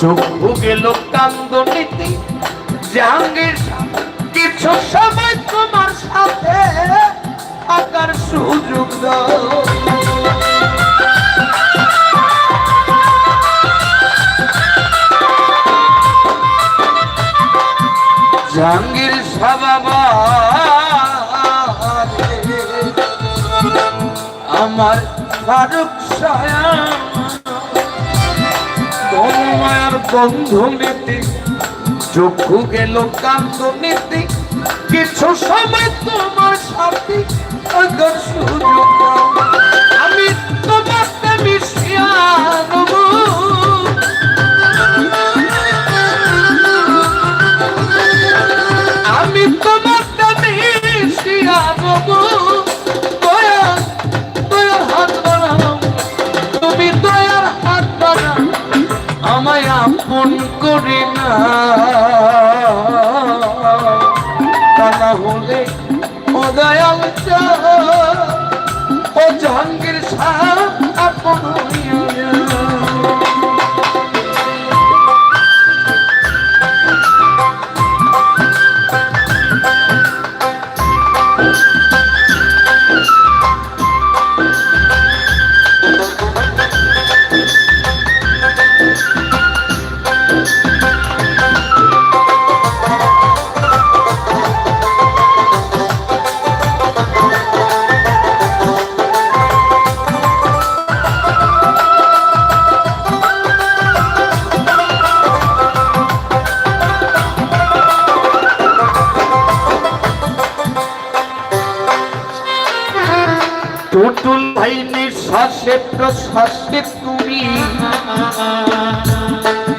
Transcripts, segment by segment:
চক্ষু গেল কান্দনিতে জাহাঙ্গীর কিছু সময় তোমার সাথে থাকার সুযোগ জাহাঙ্গীর আমার ফারুক সায়া মায়ার বন্ধু নীতি চক্ষু গেল কান্ত নীতি। কিছু সময় তোমার সাথে সুযোগ ও জাহাঙ্গীর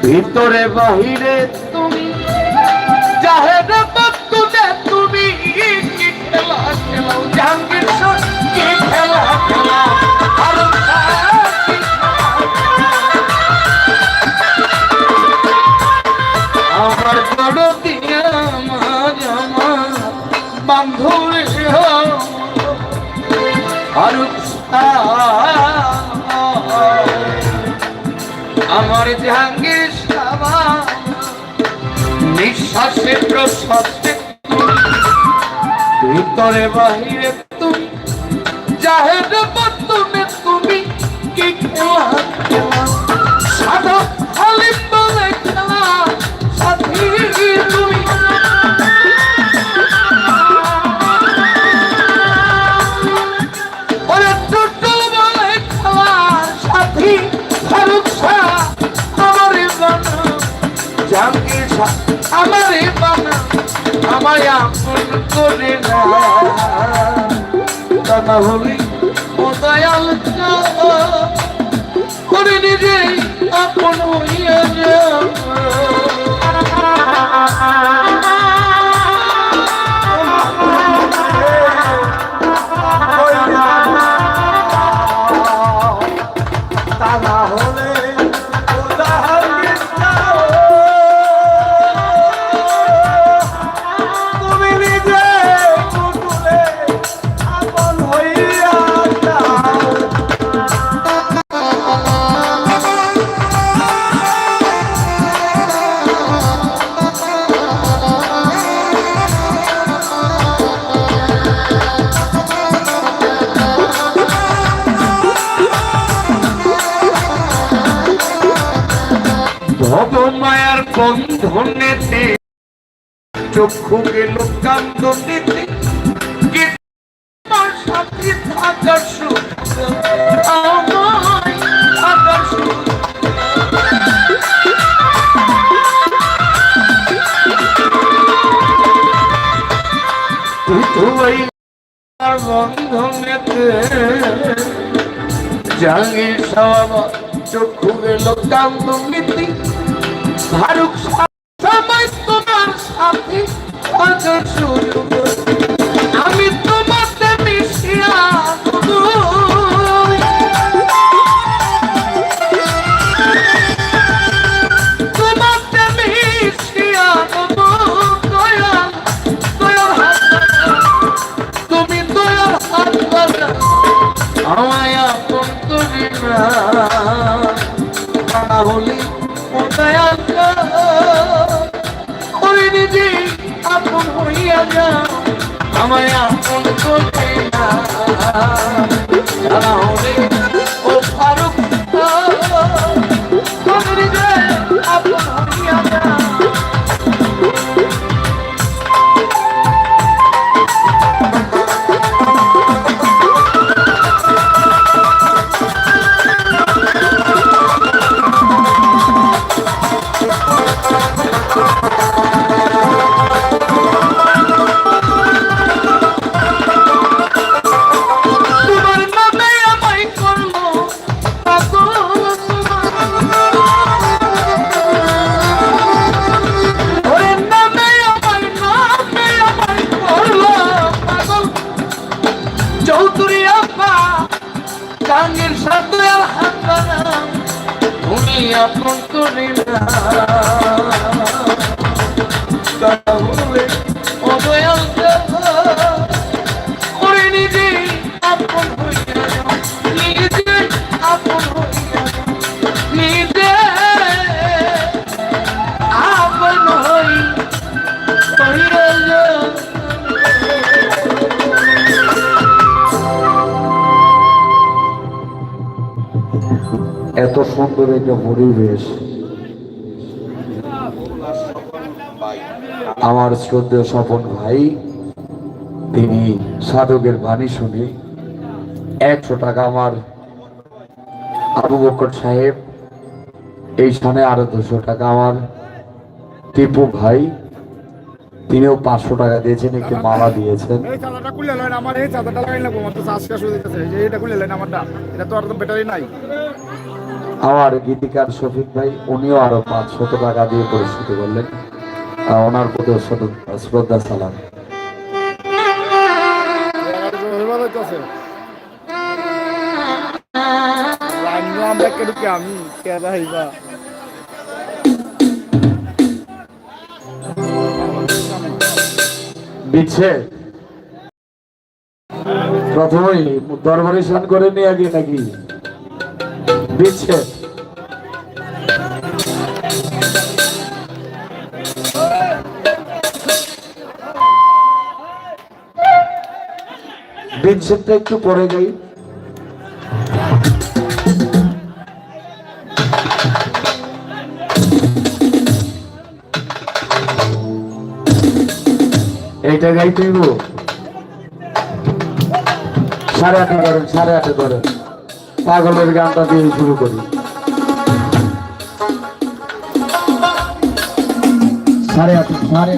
ভিতরে বাহিরে নিঃশ্বাসে প্রশ্বাসে ভিতরে বাহিরে তুমি। যাহের তুমি তুমি কি খেলা আমারে বানা আমায় আপন করে না। তা না হলে ও দয়াল করে নিজে আপন হইয়া যাও। বন্ধনেতে চক্ষু গেল কান্দ নিতে। আমার সাথে থাকার সাবা চক্ষু গেল কান্দ নীতি। ফারুক সময় তোমার সাথে থাকার আমি তোমাতে মিশিয়া তুমি আমায় আপন করি না হলে ওই নিজে আপন হইয়া যা আমায় আপন করবে না। এত সুন্দর একটা পরিবেশ। আমার শ্রদ্ধেয় স্বপন ভাই তিনি সাধকের বাণী শুনে একশো টাকা আমার আবু বকর সাহেব এই স্থানে আরও দুশো টাকা আমার টিপু ভাই তিনিও পাঁচশো টাকা দিয়েছেন একটি মালা দিয়েছেন। আমার গীতিকার শফিক ভাই উনিও আরও পাঁচশত টাকা দিয়ে পরিচিত করলেন। ওনার প্রতি শ্রদ্ধা- সালাম। দিচ্ছে প্রথমেই দরবারে স্নান করে নিয়ে আগে নাকি? দিচ্ছে বিচ্ছেদটা একটু পরে যাই। এইটা গাইতে সাড়ে আটে করেন সাড়ে আটে করেন পাগলের গানটা দিয়ে শুরু করি। সাড়ে আটে, সাড়ে